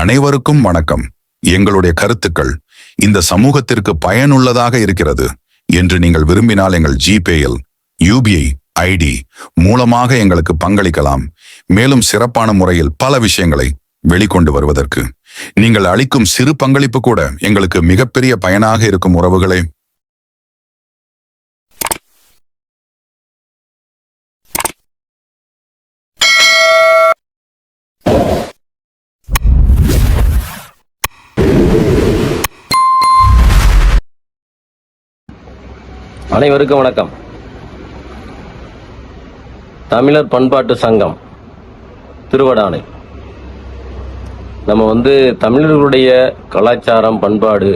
அனைவருக்கும் வணக்கம். எங்களுடைய கருத்துக்கள் இந்த சமூகத்திற்கு பயனுள்ளதாக இருக்கிறது என்று நீங்கள் விரும்பினால் எங்கள் ஜிபேயில் யூபிஐ ஐடி மூலமாக எங்களுக்கு பங்களிக்கலாம். மேலும் சிறப்பான முறையில் பல விஷயங்களை வெளிக்கொண்டு வருவதற்கு. நீங்கள் அளிக்கும் சிறு பங்களிப்பு கூட எங்களுக்கு மிகப்பெரிய பயனாக இருக்கும் உறவுகளே. அனைவருக்கும் வணக்கம். தமிழர் பண்பாட்டு சங்கம் திருவடானை. நம்ம வந்து தமிழர்களுடைய கலாச்சாரம் பண்பாடு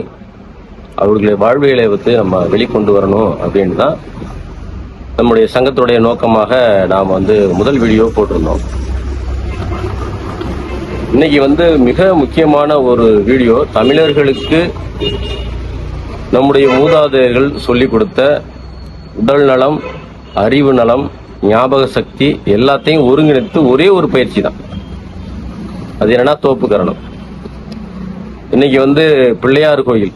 அவர்களுடைய வாழ்வியலை வந்து நம்ம வெளிக்கொண்டு வரணும் அப்படின்னு தான் நம்முடைய சங்கத்துடைய நோக்கமாக நாம் வந்து முதல் வீடியோ போட்டிருந்தோம். இன்னைக்கு வந்து மிக முக்கியமான ஒரு வீடியோ தமிழர்களுக்கு நம்முடைய மூதாதையர்கள் சொல்லிக் கொடுத்த உடல் நலம் அறிவு நலம் ஞாபக சக்தி எல்லாத்தையும் ஒருங்கிணைத்து ஒரே ஒரு பயிற்சி தான். அது என்னன்னா தோப்புக்கரணம். இன்னைக்கு வந்து பிள்ளையார் கோயில்.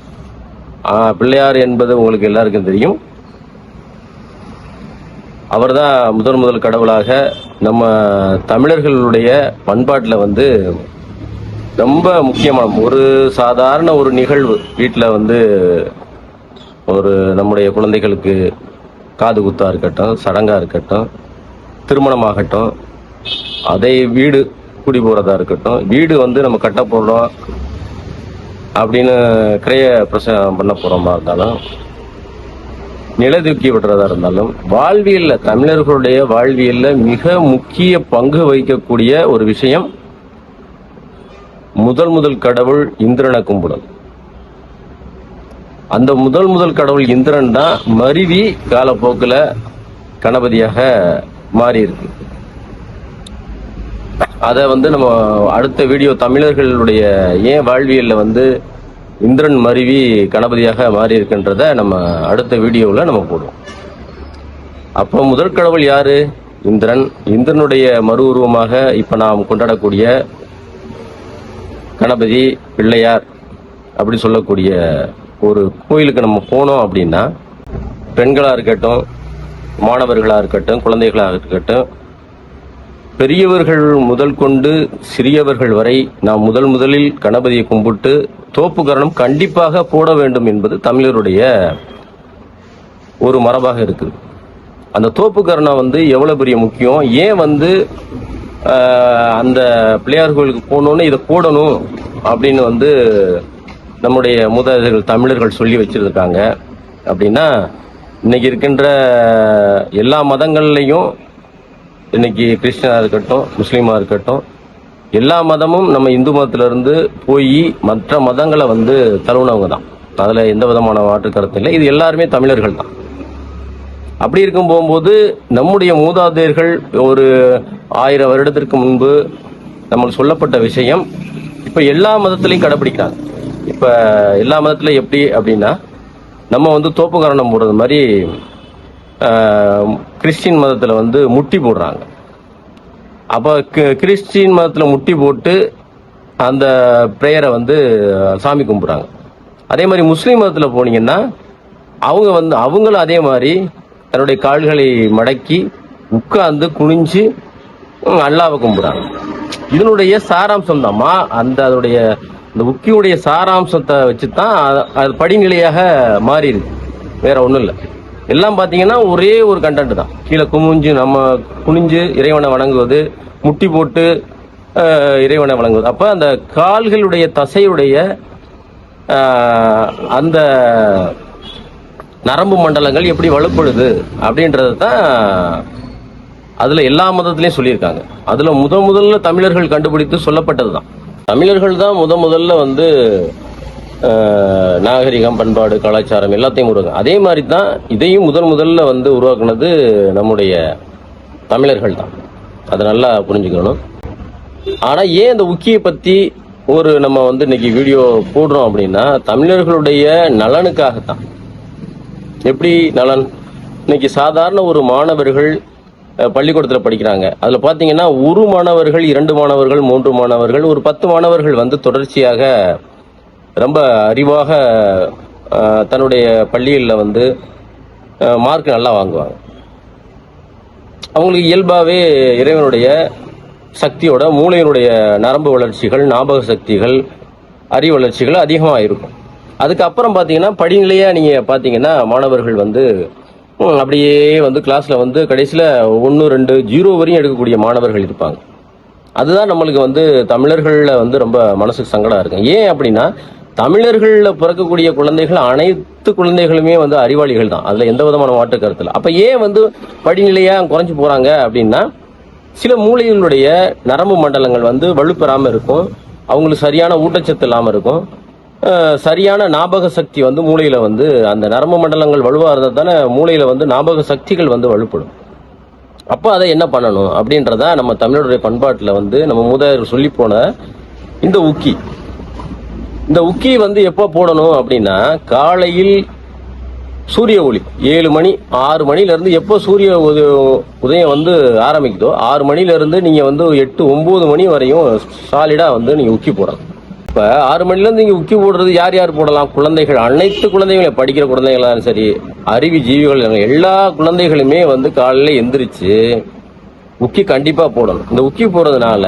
பிள்ளையார் என்பது உங்களுக்கு எல்லாருக்கும் தெரியும். அவர்தான் முதன் முதல் கடவுளாக நம்ம தமிழர்களுடைய பண்பாட்டில் வந்து ரொம்ப முக்கியமான ஒரு சாதாரண ஒரு நிகழ்வு. வீட்டில் வந்து ஒரு நம்முடைய குழந்தைகளுக்கு காது குத்தா இருக்கட்டும் சடங்காக இருக்கட்டும் திருமணமாகட்டும் அதை வீடு குடி போகிறதா இருக்கட்டும் வீடு வந்து நம்ம கட்ட போறோம் அப்படின்னு கிரைய பிரசவம் பண்ண போகிறோமா இருந்தாலும் நிலதூக்கி விடுறதா இருந்தாலும் வாழ்வியல்ல தமிழர்களுடைய வாழ்வியல்ல மிக முக்கிய பங்கு வகிக்கக்கூடிய ஒரு விஷயம் முதல் முதல் கடவுள் இந்திரனை கும்பிடல் அந்த முதல் முதல் கடவுள் இந்திரன் தான் மருவி காலப்போக்கில் கணபதியாக மாறி இருக்கு அதை வந்து நம்ம அடுத்த வீடியோ தமிழர்களுடைய ஏன் வாழ்வியலில் வந்து இந்திரன் மருவி கணபதியாக மாறி இருக்கின்றத நம்ம அடுத்த வீடியோவில் நம்ம போடுவோம். அப்போ முதல் கடவுள் யாரு? இந்திரன். இந்திரனுடைய மறு உருவமாக இப்போ நாம் கொண்டாடக்கூடிய கணபதி பிள்ளையார் அப்படி சொல்லக்கூடிய ஒரு கோயிலுக்கு நம்ம போனோம் அப்படின்னா பெண்களாக இருக்கட்டும் மாணவர்களாக இருக்கட்டும் குழந்தைகளாக இருக்கட்டும் பெரியவர்கள் முதல் கொண்டு சிறியவர்கள் வரை நாம் முதல் முதலில் கணபதியை கும்பிட்டு தோப்புக்கரணம் கண்டிப்பாக போட வேண்டும் என்பது தமிழருடைய ஒரு மரபாக இருக்குது. அந்த தோப்புக்கரணம் வந்து எவ்வளோ பெரிய முக்கியம்? ஏன் வந்து அந்த பிள்ளையார் கோயிலுக்கு போகணுன்னு இதை போடணும் அப்படின்னு வந்து நம்முடைய மூதாதையர்கள் தமிழர்கள் சொல்லி வச்சிருக்காங்க. அப்படின்னா இன்னைக்கு இருக்கின்ற எல்லா மதங்கள்லையும் இன்னைக்கு கிறிஸ்டினாக இருக்கட்டும் முஸ்லீமாக இருக்கட்டும் எல்லா மதமும் நம்ம இந்து மதத்திலிருந்து போய் மற்ற மதங்களை வந்து தழுவுனவங்க தான். அதில் எந்த விதமான மாற்று கருத்து இல்லை. இது எல்லாருமே தமிழர்கள் தான். அப்படி இருக்கும் போகும்போது நம்முடைய மூதாதையர்கள் ஒரு ஆயிரம் வருடத்திற்கு முன்பு நம்மளுக்கு சொல்லப்பட்ட விஷயம். இப்போ எல்லா மதத்திலையும் கடைபிடிக்கிறாங்க இப்போ எல்லா மதத்திலையும் எப்படி அப்படின்னா நம்ம வந்து தோப்புக்கரணம் போடுறது மாதிரி கிறிஸ்டின் மதத்தில் வந்து முட்டி போடுறாங்க. அப்போ கிறிஸ்டின் மதத்தில் முட்டி போட்டு அந்த ப்ரேயரை வந்து சாமி கும்பிட்றாங்க. அதே மாதிரி முஸ்லீம் மதத்தில் போனீங்கன்னா அவங்க வந்து அவங்களும் அதே மாதிரி தன்னுடைய கால்களை மடக்கி உட்கார்ந்து குனிஞ்சு அல்லாவை கும்பிடுறாங்க. இதனுடைய சாராம்சம் தான்மா அந்த அதனுடைய இந்த உக்கியுடைய சாராம்சத்தை வச்சு தான் அது- அது படிநிலையாக மாறிடுது வேற ஒன்றும் இல்லை. எல்லாம் பார்த்தீங்கன்னா ஒரே ஒரு கண்டென்ட் தான். கீழே குமிஞ்சு நம்ம குனிஞ்சு இறைவனை வணங்குவது முட்டி போட்டு இறைவனை வணங்குவது. அப்போ அந்த கால்களுடைய தசையுடைய அந்த நரம்பு மண்டலங்கள் எப்படி வலுப்படுது அப்படின்றது தான் அதில் எல்லா மதத்துலேயும் சொல்லியிருக்காங்க. அதில் முத முதல்ல தமிழர்கள் கண்டுபிடித்து சொல்லப்பட்டது தான். தமிழர்கள் தான் முத முதல்ல வந்து நாகரிகம் பண்பாடு கலாச்சாரம் எல்லாத்தையும் உருவாங்க அதே மாதிரி தான் இதையும் முதன் முதல்ல வந்து உருவாக்குனது நம்முடைய தமிழர்கள் தான். அதை நல்லா புரிஞ்சுக்கணும். ஆனால் ஏன் இந்த உக்கியை பற்றி ஒரு நம்ம வந்து இன்னைக்கு வீடியோ போடுறோம் அப்படின்னா தமிழர்களுடைய நலனுக்காகத்தான். எப்படி நலன்? இன்னைக்கு சாதாரண ஒரு மாணவர்கள் பள்ளிக்கூடத்தில் படிக்கிறாங்க. அதில் பார்த்தீங்கன்னா ஒரு மாணவர்கள் இரண்டு மாணவர்கள் மூன்று மாணவர்கள் ஒரு பத்து மாணவர்கள் வந்து தொடர்ச்சியாக ரொம்ப அறிவாக தன்னுடைய பள்ளிகளில் வந்து மார்க் நல்லா வாங்குவாங்க. அவங்களுக்கு இயல்பாகவே இறைவனுடைய சக்தியோட மூளையினுடைய நரம்பு வளர்ச்சிகள் ஞாபக சக்திகள் அறிவு வளர்ச்சிகள் அதிகமாக இருக்கும். அதுக்கப்புறம் பார்த்தீங்கன்னா படிநிலையாக நீங்கள் பார்த்தீங்கன்னா மாணவர்கள் வந்து அப்படியே வந்து கிளாஸில் வந்து கடைசியில் ஒன்று ரெண்டு ஜீரோ வரையும் எடுக்கக்கூடிய மாணவர்கள் இருப்பாங்க. அதுதான் நம்மளுக்கு வந்து தமிழர்களில் வந்து ரொம்ப மனசுக்கு சங்கடம் இருக்கும். ஏன் அப்படின்னா தமிழர்களில் பிறக்கக்கூடிய குழந்தைகள் அனைத்து குழந்தைகளுமே வந்து அறிவாளிகள் தான். அதில் எந்த விதமான மாற்று கருத்தில் அப்போ ஏன் வந்து படிநிலையாக குறைஞ்சி போகிறாங்க அப்படின்னா சில மூளைகளுடைய நரம்பு மண்டலங்கள் வந்து வலுப்பெறாமல் இருக்கும். அவங்களுக்கு சரியான ஊட்டச்சத்து இல்லாமல் இருக்கும். சரியான ஞாபக சக்தி வந்து மூளையில் வந்து அந்த நரம்பு மண்டலங்கள் வலுவாக இருந்தால் தானே மூளையில் வந்து ஞாபக சக்திகள் வந்து வலுப்படும். அப்போ அதை என்ன பண்ணணும் அப்படின்றத நம்ம தமிழருடைய பண்பாட்டில் வந்து நம்ம மூதாதையர் சொல்லி போன இந்த உக்கி. இந்த உக்கி வந்து எப்போ போடணும் அப்படின்னா காலையில் சூரிய ஒளி ஏழு மணி ஆறு மணிலேருந்து எப்போ சூரிய உத- உதயம் வந்து ஆரம்பிக்குதோ ஆறு மணிலேருந்து நீங்கள் வந்து எட்டு ஒம்பது மணி வரையும் சாலிடாக வந்து நீங்கள் உக்கி போடலாம் இப்ப ஆறு மணிலேருந்து இங்கே உக்கி போடுறது யார் யார் போடலாம்? குழந்தைகள் அனைத்து குழந்தைகளும் படிக்கிற குழந்தைகளாலும் சரி அறிவி ஜீவிகள் எல்லா குழந்தைகளுமே வந்து காலையில எந்திரிச்சு உக்கி கண்டிப்பாக போடணும். இந்த உக்கி போடுறதுனால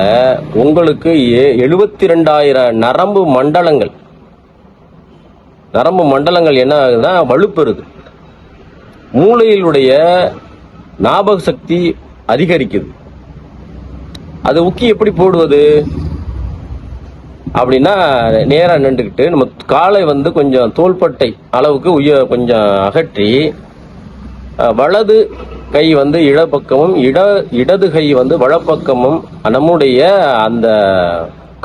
உங்களுக்கு எழுபத்தி ரெண்டாயிரம் நரம்பு மண்டலங்கள். நரம்பு மண்டலங்கள் என்ன ஆகுதுன்னா வலுப்பெறுது மூளையிலுடைய ஞாபக சக்தி அதிகரிக்குது. அது உக்கி எப்படி போடுவது? அப்படின்னா நேராக நின்றுக்கிட்டு நம்ம காலை வந்து கொஞ்சம் தோள்பட்டை அளவுக்கு உய கொஞ்சம் அகற்றி வலது கை வந்து இடப்பக்கமும் இட இடது கை வந்து வலப்பக்கமும் நம்முடைய அந்த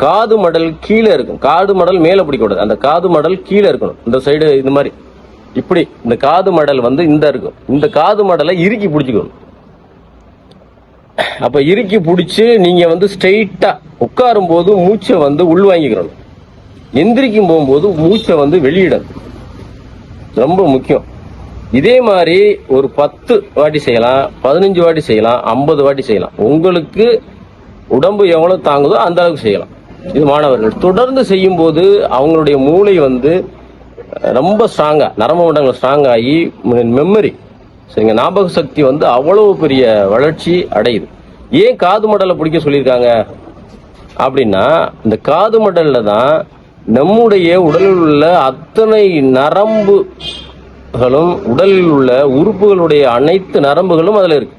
காது மடல் கீழே இருக்கும் காது மடல் மேலே பிடிக்கக்கூடாது அந்த காது மடல் கீழே இருக்கணும். இந்த சைடு இந்த மாதிரி. இப்படி இந்த காது மடல் வந்து இந்த இருக்கும். இந்த காது மடலை இறுக்கி பிடிச்சிக்கணும். அப்போ இறுக்கி பிடிச்சி நீங்கள் வந்து ஸ்ட்ரெயிட்டாக உட்காரும் போது மூச்சை வந்து உள்வாங்கிக்கிறணும் எந்திரிக்கும் போகும்போது மூச்சை வந்து வெளியிடணும். ரொம்ப முக்கியம். இதே மாதிரி ஒரு பத்து வாட்டி செய்யலாம் பதினஞ்சு வாட்டி செய்யலாம் ஐம்பது வாட்டி செய்யலாம். உங்களுக்கு உடம்பு எவ்வளோ தாங்குதோ அந்த அளவுக்கு செய்யலாம். இது மாணவர்கள். தொடர்ந்து செய்யும் போது அவங்களுடைய மூளை வந்து ரொம்ப ஸ்ட்ராங்காக நரம்பு மண்டலங்கள் ஸ்ட்ராங் ஆகி மெமரி சரிங்க ஞாபக சக்தி வந்து அவ்வளவு பெரிய வளர்ச்சி அடையுது. ஏன் காது மடலை பிடிக்க சொல்லியிருக்காங்க? அப்படின்னா இந்த காது மடல்ல தான் நம்முடைய உடலில் உள்ள அத்தனை நரம்புகளும் உடலில் உள்ள உறுப்புகளுடைய அனைத்து நரம்புகளும் அதில் இருக்கு.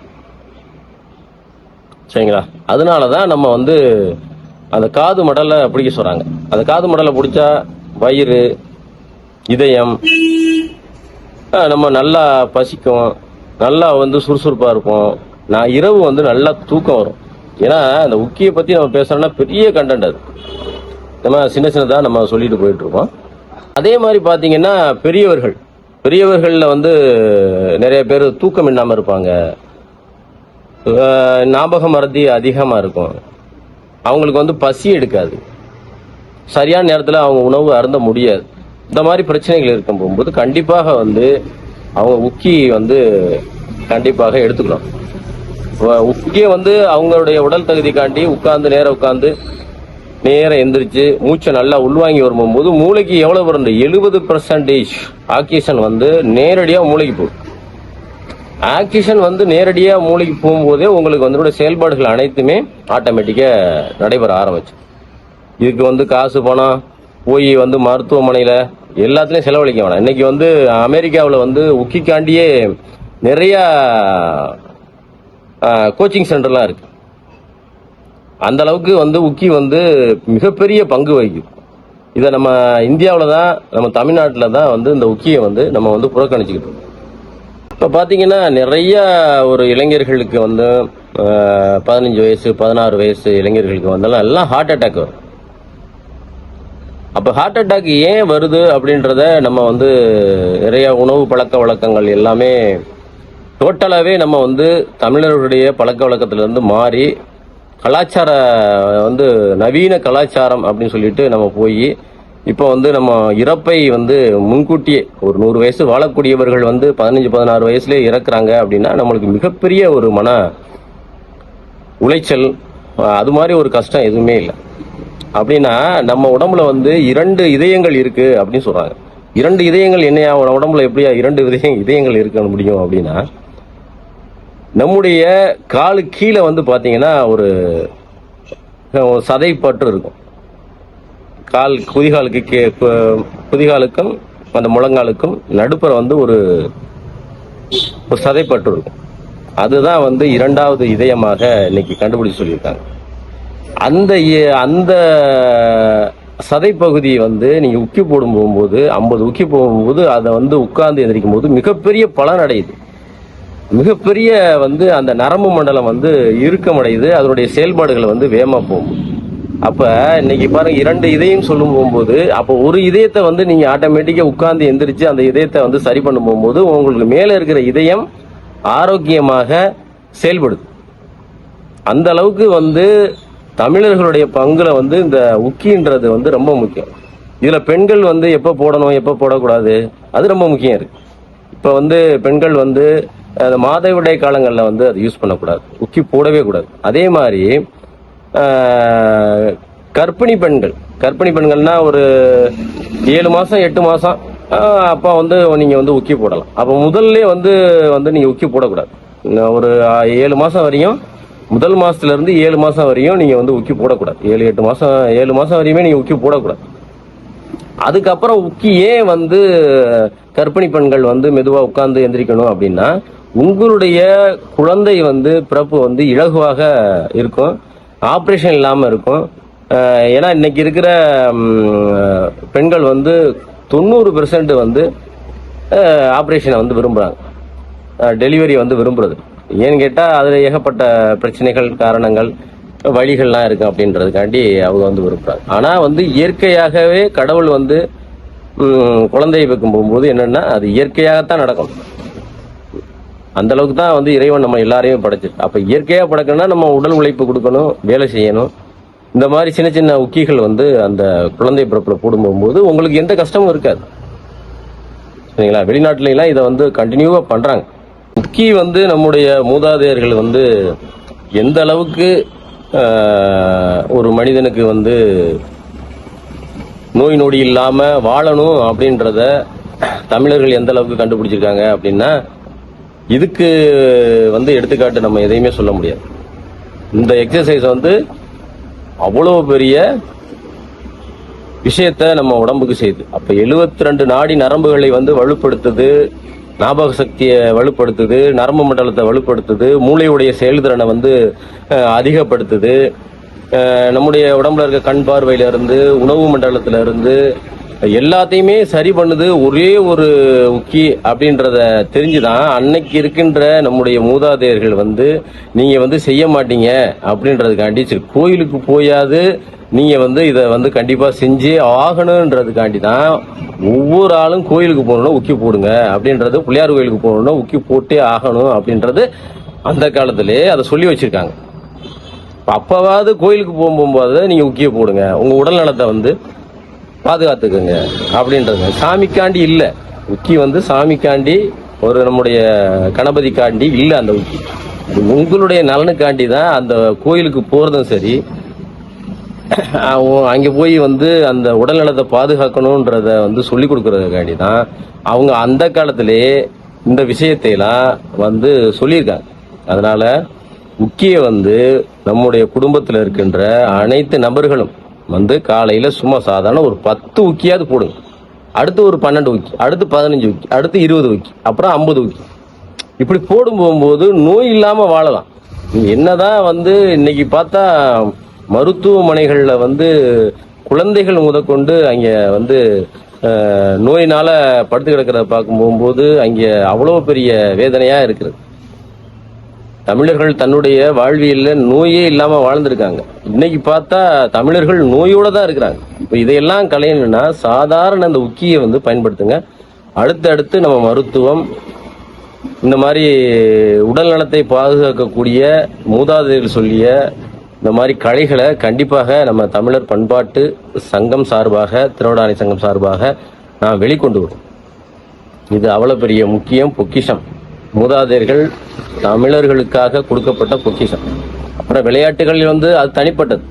சரிங்களா? அதனால தான் நம்ம வந்து அந்த காது மடலை பிடிக்க சொல்கிறாங்க அந்த காது மடலை பிடிச்சா வயிறு இதயம் நம்ம நல்லா பசிக்கும் நல்லா வந்து சுறுசுறுப்பாக இருப்போம் நான் இரவு வந்து நல்லா தூக்கம் வரும். ஏன்னா அந்த உக்கியை பத்தி நம்ம பேசணும்னா பெரிய கண்டென்ட் அது. நம்ம சின்ன சின்னதாக நம்ம சொல்லிட்டு போயிட்டு இருக்கோம் அதே மாதிரி பார்த்தீங்கன்னா பெரியவர்கள். பெரியவர்களில் வந்து நிறைய பேர் தூக்கம் இல்லாமல் இருப்பாங்க. ஞாபகம் மறதி அதிகமாக இருக்கும். அவங்களுக்கு வந்து பசி எடுக்காது. சரியான நேரத்தில் அவங்க உணவு அருந்த முடியாது. இந்த மாதிரி பிரச்சனைகள் இருக்கும் போகும்போது கண்டிப்பாக வந்து அவங்க உக்கி வந்து கண்டிப்பாக எடுத்துக்கணும். உக்கே வந்து அவங்களுடைய உடல் தகுதிக்காண்டி உட்கார்ந்து நேரம் உட்கார்ந்து நேரம் எந்திரிச்சு மூச்சை நல்லா உள்வாங்கி வரும்போது மூளைக்கு எவ்வளவு வரும் எழுபது பர்சன்டேஜ் ஆக்சிஜன் வந்து நேரடியாக மூளைக்கு போகும். ஆக்சிஜன் வந்து நேரடியாக மூளைக்கு போகும்போதே உங்களுக்கு வந்து செயல்பாடுகள் அனைத்துமே ஆட்டோமேட்டிக்காக நடைபெற ஆரம்பிச்சு. இதுக்கு வந்து காசு பணம் போய் வந்து மருத்துவமனையில் எல்லாத்துலேயும் செலவழிக்க வேணாம். இன்னைக்கு வந்து அமெரிக்காவில் வந்து உக்கிக்காண்டியே நிறையா கோச்சிங் சென்டர்லாம் இருக்கு. அந்த அளவுக்கு வந்து உக்கி வந்து மிகப்பெரிய பங்கு வகிக்கும் இதை நம்ம இந்தியாவில் தான் நம்ம தமிழ்நாட்டில் தான் வந்து இந்த உக்கியை வந்து நம்ம வந்து புறக்கணிச்சுக்கிட்டோம் இருக்கோம். இப்போ பார்த்தீங்கன்னா நிறைய ஒரு இளைஞர்களுக்கு வந்து பதினஞ்சு வயசு பதினாறு வயசு இளைஞர்களுக்கு வந்தாலும் எல்லாம் ஹார்ட் அட்டாக் வரும். அப்போ ஹார்ட் அட்டாக் ஏன் வருது அப்படின்றத நம்ம வந்து நிறைய உணவு பழக்க வழக்கங்கள் எல்லாமே டோட்டலாகவே நம்ம வந்து தமிழர்களுடைய பழக்க வழக்கத்திலிருந்து மாறி கலாச்சார வந்து நவீன கலாச்சாரம் அப்படின்னு சொல்லிட்டு நம்ம போய் இப்போ வந்து நம்ம இறப்பை வந்து முன்கூட்டியே ஒரு நூறு வயசு வாழக்கூடியவர்கள் வந்து பதினஞ்சு பதினாறு வயசுலேயே இறக்குறாங்க அப்படின்னா நம்மளுக்கு மிகப்பெரிய ஒரு மன உளைச்சல் அது மாதிரி ஒரு கஷ்டம் எதுவுமே இல்லை. அப்படின்னா நம்ம உடம்புல வந்து இரண்டு இதயங்கள் இருக்கு அப்படின்னு சொல்றாங்க. இரண்டு இதயங்கள் என்னையா? உடம்புல எப்படியா இரண்டு இதயம் இதயங்கள் இருக்க முடியும் அப்படின்னா நம்முடைய காலு கீழே வந்து பார்த்தீங்கன்னா ஒரு சதைப்பற்று இருக்கும். கால் குதிகாலுக்கு கே குதிகாலுக்கும் அந்த முழங்காலுக்கும் நடுப்புற வந்து ஒரு ஒரு சதைப்பற்று இருக்கும். அதுதான் வந்து இரண்டாவது இதயமாக இன்னைக்கு கண்டுபிடிச்சு சொல்லியிருக்காங்க. அந்த இ- அந்த சதைப்பகுதி வந்து நீங்கள் உக்கி போடும் போகும்போது ஐம்பது உக்கி போகும்போது அதை வந்து உட்கார்ந்து எந்திரிக்கும் போது மிகப்பெரிய பலன் அடையுது மிகப்பெரிய வந்து அந்த நரம்பு மண்டலம் வந்து இறுக்கமடையுது. அதனுடைய செயல்பாடுகள் வந்து வேகமாக போகும். அப்ப இன்னைக்கு பாருங்க இரண்டு இதயம் சொல்லும் போகும்போது அப்போ ஒரு இதயத்தை வந்து நீங்க ஆட்டோமேட்டிக்கா உட்கார்ந்து எந்திரிச்சு அந்த இதயத்தை வந்து சரி பண்ணும் போகும்போது உங்களுக்கு மேல இருக்கிற இதயம் ஆரோக்கியமாக செயல்படுது. அந்த அளவுக்கு வந்து தமிழர்களுடைய பங்குல வந்து இந்த உக்கின்றது வந்து ரொம்ப முக்கியம். இதுல பெண்கள் வந்து எப்ப போடணும் எப்ப போடக்கூடாது அது ரொம்ப முக்கியம் இருக்கு. இப்ப வந்து பெண்கள் வந்து அந்த மாதவிடை காலங்களில் வந்து அது யூஸ் பண்ணக்கூடாது. உக்கி போடவே கூடாது. அதே மாதிரி கர்ப்பிணி பெண்கள். கர்ப்பிணி பெண்கள்னா ஒரு ஏழு மாதம் எட்டு மாதம் அப்போ வந்து நீங்கள் வந்து உக்கி போடலாம். அப்போ முதல்ல வந்து வந்து நீங்கள் உக்கி போடக்கூடாது. ஒரு ஏழு மாதம் வரையும் முதல் மாதத்துலேருந்து ஏழு மாதம் வரையும் நீங்கள் வந்து உக்கி போடக்கூடாது. ஏழு எட்டு மாதம் ஏழு மாதம் வரையுமே நீங்கள் உக்கி போடக்கூடாது. அதுக்கப்புறம் உக்கி ஏன் வந்து கர்ப்பிணி பெண்கள் வந்து மெதுவாக உட்காந்து எந்திரிக்கணும் அப்படின்னா உங்களுடைய குழந்தை வந்து பிறப்பு வந்து இலகுவாக இருக்கும். ஆப்ரேஷன் இல்லாமல் இருக்கும். ஏன்னா இன்னைக்கு இருக்கிற பெண்கள் வந்து தொண்ணூறு பெர்சன்ட் வந்து ஆப்ரேஷனை வந்து விரும்புகிறாங்க டெலிவரி வந்து விரும்புறது. ஏன்னு கேட்டால் அதில் ஏகப்பட்ட பிரச்சனைகள் காரணங்கள் வழிகள்லாம் இருக்கு அப்படின்றதுக்காண்டி அவங்க வந்து விரும்புகிறாங்க ஆனால் வந்து இயற்கையாகவே கடவுள் வந்து குழந்தையை வைக்கும் போகும்போது என்னென்னா அது இயற்கையாகத்தான் நடக்கும். அந்த அளவுக்கு தான் வந்து இறைவன் நம்ம எல்லாரையும் படைச்சிருக்கு அப்ப இயற்கையா படைக்கணும்னா நம்ம உடல் உழைப்பு கொடுக்கணும் வேலை செய்யணும். இந்த மாதிரி சின்ன சின்ன உக்கிகள் வந்து அந்த குழந்தை பிறப்புல போடும் போது உங்களுக்கு எந்த கஷ்டமும் இருக்காது. சரிங்களா? வெளிநாட்டுல எல்லாம் இதை வந்து கண்டினியூவா பண்றாங்க. உக்கி வந்து நம்முடைய மூதாதையர்கள் வந்து எந்த அளவுக்கு ஒரு மனிதனுக்கு வந்து நோய் நொடி இல்லாம வாழணும் அப்படின்றத தமிழர்கள் எந்த அளவுக்கு கண்டுபிடிச்சிருக்காங்க அப்படின்னா இதுக்கு வந்து எடுத்துக்காட்டு நம்ம எதையுமே சொல்ல முடியாது. இந்த எக்ஸசைஸ் வந்து அவ்வளோ பெரிய விஷயத்த நம்ம உடம்புக்கு செய்யுது. அப்போ எழுபத்தி ரெண்டு நாடி நரம்புகளை வந்து வலுப்படுத்துது ஞாபக சக்தியை வலுப்படுத்துது நரம்பு மண்டலத்தை வலுப்படுத்துது மூளையுடைய செயல்திறனை வந்து அதிகப்படுத்துது. நம்முடைய உடம்புல இருக்க கண் பார்வையில இருந்து உணவு மண்டலத்துல இருந்து எல்லாத்தையுமே சரி பண்ணுது ஒரே ஒரு உக்கி அப்படின்றத தெரிஞ்சுதான் அன்னைக்கு இருக்கின்ற நம்முடைய மூதாதையர்கள் வந்து நீங்க வந்து செய்ய மாட்டீங்க அப்படின்றதுக்காண்டி சரி கோயிலுக்கு போயாது நீங்க வந்து இதை வந்து கண்டிப்பா செஞ்சு ஆகணுன்றதுக்காண்டி தான் ஒவ்வொரு ஆளும் கோயிலுக்கு போகணும்னா உக்கி போடுங்க அப்படின்றது பிள்ளையார் கோயிலுக்கு போகணும்னா உக்கி போட்டே ஆகணும் அப்படின்றது அந்த காலத்திலே அதை சொல்லி வச்சிருக்காங்க. அப்பவாவது கோயிலுக்கு போகும்போது நீங்க உக்கிய போடுங்க. உங்க உடல் நலத்தை வந்து பாதுகாத்துக்குங்க. அப்படின்றது சாமிக்காண்டி இல்ல. உக்கி வந்து சாமிக்காண்டி ஒரு நம்முடைய கணபதிக்காண்டி இல்ல அந்த உக்கி. உங்களுடைய நலனுக்காண்டி தான் அந்த கோயிலுக்கு போறதும் சரி. அவங்க அங்க போய் வந்து அந்த உடல் நலத்தை பாதுகாக்கணுன்றத வந்து சொல்லி கொடுக்கறதுக்காண்டி தான் அவங்க அந்த காலத்திலேயே இந்த விஷயத்தையெல்லாம் வந்து சொல்லியிருக்காங்க. அதனால முக்கிய வந்து நம்முடைய குடும்பத்தில் இருக்கின்ற அனைத்து நபர்களும் வந்து காலையில் சும்மா சாதாரண ஒரு பத்து உக்கியாவது போடுங்க. அடுத்து ஒரு பன்னெண்டு உக்கி அடுத்து பதினஞ்சு உக்கி அடுத்து இருபது உக்கி அப்புறம் ஐம்பது உக்கி. இப்படி போடும் போகும்போது நோய் இல்லாமல் வாழலாம். என்னதான் வந்து இன்னைக்கு பார்த்தா மருத்துவமனைகளில் வந்து குழந்தைகள் முதற்கொண்டு அங்கே வந்து நோயினால் நோயினால படுத்து கிடக்கிறத பார்க்கும் போகும்போது அங்கே அவ்வளோ பெரிய வேதனையாக இருக்குது தமிழர்கள் தன்னுடைய வாழ்வியல்ல நோயே இல்லாம வாழ்ந்திருக்காங்க. இன்னைக்கு பார்த்தா தமிழர்கள் நோயோட தான் இருக்கிறாங்க. இப்போ இதையெல்லாம் கலையணும்னா சாதாரண அந்த உக்கியை வந்து பயன்படுத்துங்க. அடுத்தடுத்து நம்ம மருத்துவம் இந்த மாதிரி உடல் நலத்தை பாதுகாக்கக்கூடிய மூதாதையர்கள் சொல்லிய இந்த மாதிரி கலைகளை கண்டிப்பாக நம்ம தமிழர் பண்பாட்டு சங்கம் சார்பாக திருவடானை சங்கம் சார்பாக நான் வெளிக்கொண்டு வரும் இது அவ்வளோ பெரிய முக்கியம் பொக்கிஷம். மூதாதையர்கள் தமிழர்களுக்காக கொடுக்கப்பட்ட பொக்கிஷம். அப்புறம் விளையாட்டுகளில் வந்து அது தனிப்பட்டது.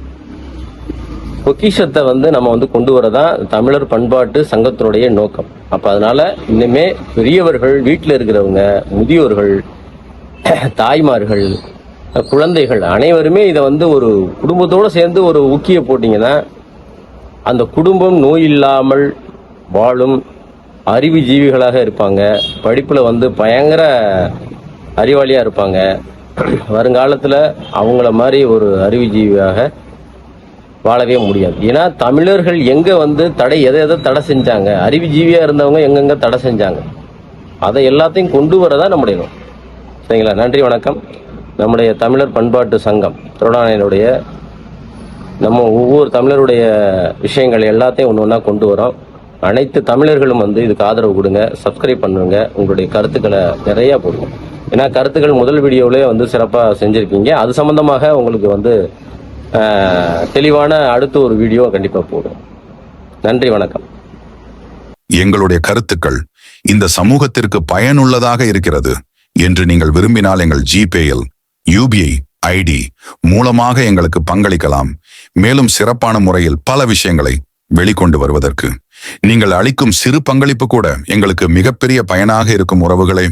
பொக்கிஷத்தை வந்து நம்ம வந்து கொண்டு வரதான் தமிழர் பண்பாட்டு சங்கத்தினுடைய நோக்கம். அப்ப அதனால இன்னுமே பெரியவர்கள் வீட்டில் இருக்கிறவங்க முதியோர்கள் தாய்மார்கள் குழந்தைகள் அனைவருமே இதை வந்து ஒரு குடும்பத்தோடு சேர்ந்து ஒரு ஊக்கிய போட்டிங்கன்னா அந்த குடும்பம் நோய் இல்லாமல் வாழும் அறிவு ஜீவிகளாக இருப்பாங்க. படிப்பில் வந்து பயங்கர அறிவாளியாக இருப்பாங்க. வருங்காலத்தில் அவங்கள மாதிரி ஒரு அறிவுஜீவியாக வாழவே முடியாது. ஏன்னா தமிழர்கள் எங்கே வந்து தடை எதை எதை தடை செஞ்சாங்க? அறிவுஜீவியாக இருந்தவங்க எங்கெங்கே தடை செஞ்சாங்க? அதை எல்லாத்தையும் கொண்டு வரதான் நம்முடைய சரிங்களா? நன்றி வணக்கம். நம்முடைய தமிழர் பண்பாட்டு சங்கம் திருடானையினுடைய நம்ம ஒவ்வொரு தமிழருடைய விஷயங்கள் எல்லாத்தையும் ஒன்று ஒன்றா கொண்டு வரோம். அனைத்து தமிழர்களும் வந்து இதுக்கு ஆதரவு கொடுங்க சப்ஸ்கிரைப் பண்ணுங்க. உங்களுடைய கருத்துக்களை நிறைய போடுங்க ஏன்னா கருத்துக்கள் முதல் வீடியோவிலே வந்து சிறப்பாக செஞ்சுருக்கீங்க. அது சம்பந்தமாக உங்களுக்கு வந்து தெளிவான அடுத்த ஒரு வீடியோ கண்டிப்பாக போடும். நன்றி வணக்கம். எங்களுடைய கருத்துக்கள் இந்த சமூகத்திற்கு பயனுள்ளதாக இருக்கிறது என்று நீங்கள் விரும்பினால் எங்கள் ஜிபேயில் யூபிஐ ஐடி மூலமாக எங்களுக்கு பங்களிக்கலாம். மேலும் சிறப்பான முறையில் பல விஷயங்களை வெளிக்கொண்டு வருவதற்கு. நீங்கள் அளிக்கும் சிறு பங்களிப்பு கூட எங்களுக்கு மிகப்பெரிய பயனாக இருக்கும் உறவுகளை.